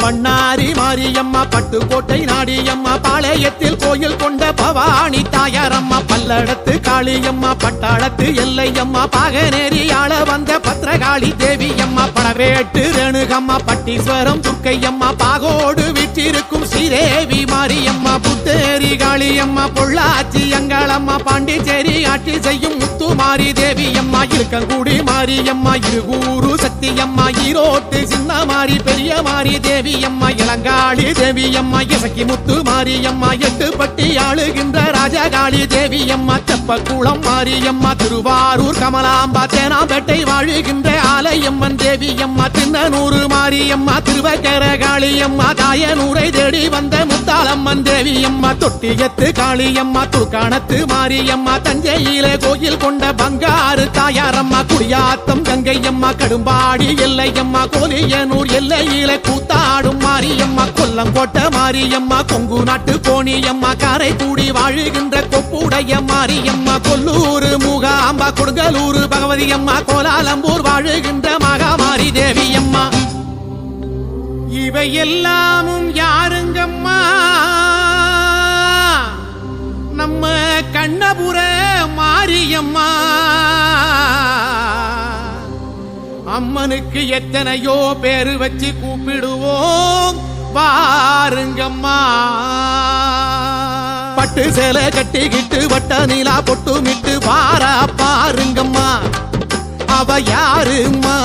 பண்ணாரி மாரியம்மா பட்டுக்கோட்டை நாடியம்மா பாளையத்தில் கோயில் கொண்ட பவானி தாயாரம்மா பல்லடத்து காளியம்மா பட்டாளத்து எல்லையம்மா பாகநேரி ஆள வந்த பத்திரகாளி தேவியம்மா படவேட்டு ரேணுகம்மா பட்டீஸ்வரம் துர்க்கையம்மா பாகோடு வீற்றிருக்கும் ஸ்ரீதேவி மாரியம்மா புத்தேரி காளியம்மா பொள்ளாச்சி அம்மா பாண்டிச்சேரி ஆட்சி செய்யும் முத்துமாரி தேவியம்மா இருக்கங்குடி மாரியம்மா இருகூரு சக்தி அம்மா ஈரோட்டு சின்ன மாரி பெரிய மாரி தேவியம்மா இளங்காளி தேவி அம்மா இசக்கி முத்து மாரியம்மா எட்டுப்பட்டி ஆளுகின்ற ராஜகாளி தேவி தேவியம்மா தெப்பக்குளம் மாரியம்மா திருவாரூர் கமலாம்பா தேனாம்பேட்டை வாழுகின்ற ஆலயம்மன் தேவியம்மா தின்னனூறு மாரியம்மா திருவக்கர காளியம்மா தாயனூரை தேடி வந்த முத்தாளம்மன் தேவியம்மா தொட்டியத்து காளியம்மா தூக்காணத்து மாரியம்மா தஞ்சையிலே கோயில் கொண்ட பங்காறு தாயாரம்மா குடியாத்தம் கங்கையம்மா கடும்பாடி எல்லையம்மா கோலியனூர் எல்லையில கூத்தாடும் மாரியம்மா கொல்லங்கோட்ட மாரியம்மா கொங்கு நாட்டு கோணியம்மா காரைக்குடி வாழுகின்ற கொப்புடைய மாரியம்மா கொல்லூர் கொடுங்கலூர் கொடுங்கலூர் பகவதியம்மா கோலாலம்பூர் வாழுகின்ற மகாமாரி தேவியம்மா இவை எல்லாமும் யாருங்கம்மா? நம்ம கண்ணபுர மாரியம்மா. அம்மனுக்கு எத்தனையோ பேரு வச்சு கூப்பிடுவோம். பாருங்கம்மா பட்டு சேலை கட்டிக்கிட்டு வட்ட நிலா பொட்டு மிட்டு பாரா பாருங்கம்மா. அவ யாருமா